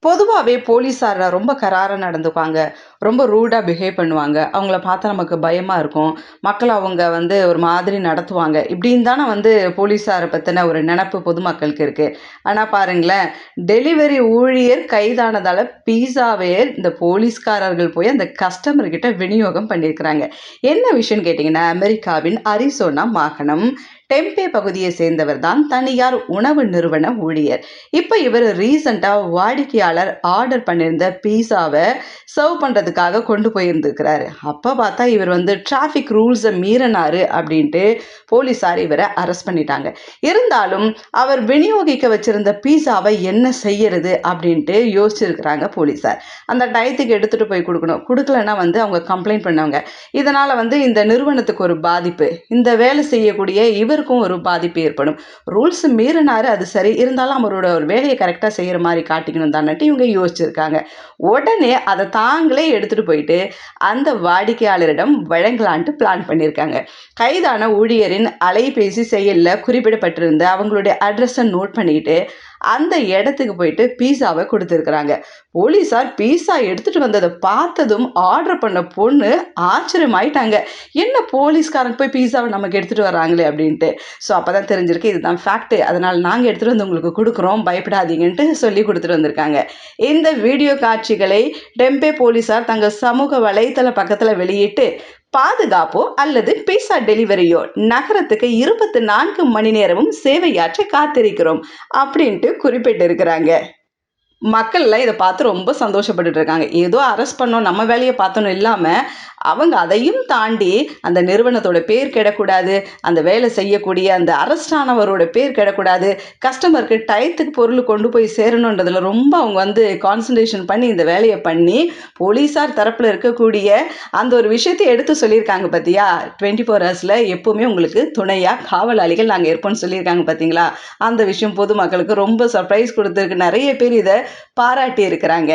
பொதுவாகவே போலீஸார் ரொம்ப கராராக நடந்துக்குவாங்க. ரொம்ப ரூடாக பிஹேவ் பண்ணுவாங்க. அவங்கள பார்த்தா நமக்கு பயமாக இருக்கும். மக்கள் அவங்க வந்து ஒரு மாதிரி நடத்துவாங்க. இப்படின்னு தானே வந்து போலீஸாரை பற்றின ஒரு நினப்பு பொதுமக்களுக்கு இருக்குது ஆனால் பாருங்களேன் டெலிவரி ஊழியர் கைதானதால் பீஸாவே இந்த போலீஸ்காரர்கள் போய் அந்த கஸ்டமர்கிட்ட விநியோகம் பண்ணியிருக்கிறாங்க. என்ன விஷயம்னு கேட்டிங்கன்னா அமெரிக்காவின் அரிசோனா மாகாணம் டெம்பே பகுதியை சேர்ந்தவர் தான் தனியார் உணவு நிறுவன ஊழியர். இப்போ இவர் ரீசண்டாக வாடிக்கையாளர் ஆர்டர் பண்ணியிருந்த பீஸாவை சர்வ் பண்ணுறதுக்காக கொண்டு போயிருந்துருக்கிறாரு. அப்போ பார்த்தா இவர் வந்து டிராஃபிக் ரூல்ஸை மீறினாரு அப்படின்ட்டு போலீஸார் இவரை அரெஸ்ட் பண்ணிட்டாங்க. இருந்தாலும் அவர் விநியோகிக்க வச்சிருந்த பீஸாவை என்ன செய்யறது அப்படின்ட்டு யோசிச்சிருக்கிறாங்க போலீஸார் அந்த டயத்துக்கு எடுத்துகிட்டு போய் கொடுக்கணும். கொடுக்கலன்னா வந்து அவங்க கம்ப்ளைண்ட் பண்ணவங்க. இதனால் வந்து இந்த நிறுவனத்துக்கு ஒரு பாதிப்பு. இந்த வேலை செய்யக்கூடிய இவர் இவருக்கும் ஒரு பாதிப்பு ஏற்படும். ரூல்ஸ் மீறினாரு அது சரி. இருந்தாலும் அவரோட ஒரு வேலையை கரெக்டாக செய்கிற மாதிரி காட்டிக்கணும் தானட்டு இவங்க யோசிச்சிருக்காங்க. உடனே அதை தாங்களே எடுத்துகிட்டு போயிட்டு அந்த வாடிக்கையாளரிடம் வழங்கலான்ட்டு பிளான் பண்ணியிருக்காங்க கைதான ஊழியரின் அலைபேசி செயலில் குறிப்பிடப்பட்டிருந்த அவங்களுடைய அட்ரஸை நோட் பண்ணிக்கிட்டு அந்த இடத்துக்கு போயிட்டு பீஸாவை கொடுத்துருக்குறாங்க. போலீஸார் பீஸா எடுத்துகிட்டு வந்ததை பார்த்ததும் ஆர்டர் பண்ண பொண்ணு ஆச்சரியமாயிட்டாங்க. என்ன போலீஸ்காரங்க போய் பீஸாவை நமக்கு எடுத்துகிட்டு வராங்களே அப்படின்ட்டு. ஸோ அப்போ தான் தெரிஞ்சிருக்கு இதுதான் ஃபேக்ட்டு அதனால் நாங்கள் எடுத்துகிட்டு வந்து உங்களுக்கு கொடுக்குறோம் பயப்படாதீங்கன்ட்டு சொல்லி கொடுத்துட்டு வந்திருக்காங்க. இந்த வீடியோ காட்சிகளை டெம்பே போலீஸார் தங்கள் சமூக வலைத்தள பக்கத்தில் வெளியிட்டு பாதுகாப்போ அல்லது பீஸா டெலிவரியோ நகரத்துக்கு இருபத்தி நான்கு மணி நேரமும் சேவையாற்ற காத்திருக்கிறோம் அப்படின்ட்டு குறிப்பிட்டிருக்கிறாங்க. மக்கள்லாம் இதை பார்த்து ரொம்ப சந்தோஷப்பட்டுட்டு இருக்காங்க. ஏதோ அரெஸ்ட் பண்ணோம் நம்ம வேலையை பார்த்தோன்னு இல்லாமல் அவங்க அதையும் தாண்டி அந்த நிறுவனத்தோட பேர் கெடக்கூடாது அந்த வேலை செய்யக்கூடிய அந்த அரஸ்டானவரோட பேர் கெடக்கூடாது கஸ்டமருக்கு டயத்துக்கு பொருள் கொண்டு போய் சேரணுன்றதுல ரொம்ப அவங்க வந்து கான்சன்ட்ரேஷன் பண்ணி இந்த வேலையை பண்ணி போலீஸார் தரப்பில் இருக்கக்கூடிய அந்த ஒரு விஷயத்தை எடுத்து சொல்லியிருக்காங்க பார்த்தியா டுவெண்ட்டி ஃபோர் ஹவர்ஸில் எப்போவுமே உங்களுக்கு துணையாக காவலாளிகள் நாங்கள் இருப்போம்னு சொல்லியிருக்காங்க பார்த்தீங்களா அந்த விஷயம் பொதுமக்களுக்கு ரொம்ப சர்ப்ரைஸ் கொடுத்துருக்கு. நிறைய பேர் இதை பாராட்டி இருக்கிறாங்க